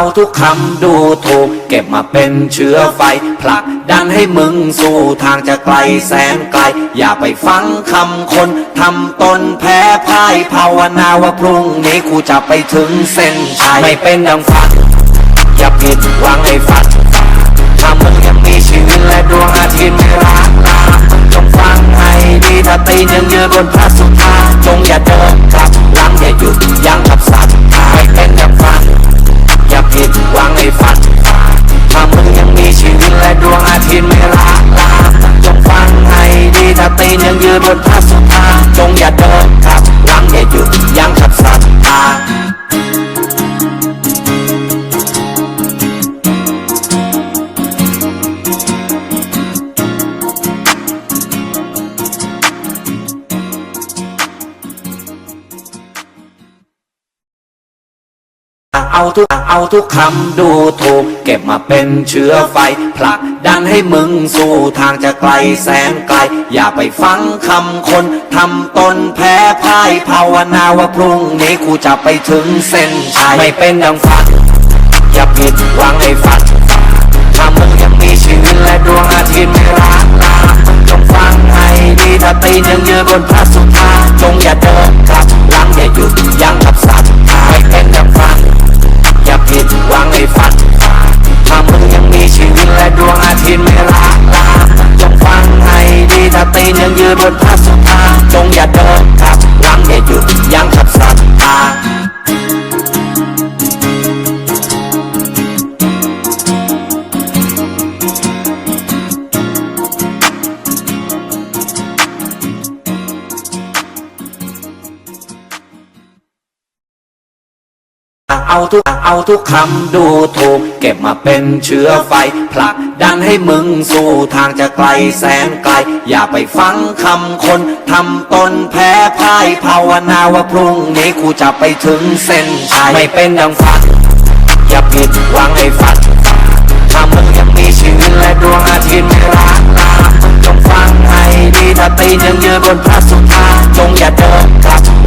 เอาทุกคำดูถูก เก็บมาเป็นเชื้อไฟผลักดันให้มึงสู่ทางจะไกลแสนไกล อย่าไปฟังคำคนทำตนแพ้พ่ายภาวนาว่าพรุ่งนี้กูจะไปถึงเส้นชัยไม่เป็นดังฝัน อย่าผิดหวังให้ฝันถ้ามึงยังมีชีวิตและดวงอาทิตย์ไม่รักลาจงฟังให้ดีถ้าตีนยังยืนบนพระส เอาทุกเอาทุกคำดูถูก เก็บมาเป็นเชื้อไฟผลักดันให้มึงสู่ทางจะไกลแสนไกล อย่าไปฟังคำคนทำตนแพ้พ่ายภาวนาว่าพรุ่งนี้กูจะไปถึงเส้นชัยไม่เป็นดังฝัน อย่าผิดหวังให้ฝันถ้ามึงยังมีชีวิตและดวงอาทิตย์ไม่รักลาจงฟังให้ดีถ้าตีนยังยืนบนพระสุธาจงอย่าเดิน บนผ้าสุธาจงอย่าเดิน เอาทุกเอาทุกคำดูถูก เก็บมาเป็นเชื้อไฟ ผลักดันให้มึงสู่ทางจะไกลแสนไกล อย่าไปฟังคำคนทำตนแพ้พ่ายภาวนาว่าพรุ่งนี้กูจะไปถึงเส้นชัยไม่เป็นดังฝัน อย่าผิดหวังให้ฝันถ้ามึงยังมีชีวิตและดวงอาทิตย์ไม่รักลาจงฟังให้ดีถ้าตีนยังยืนบนพระสุธาจงอย่าเดินกลับ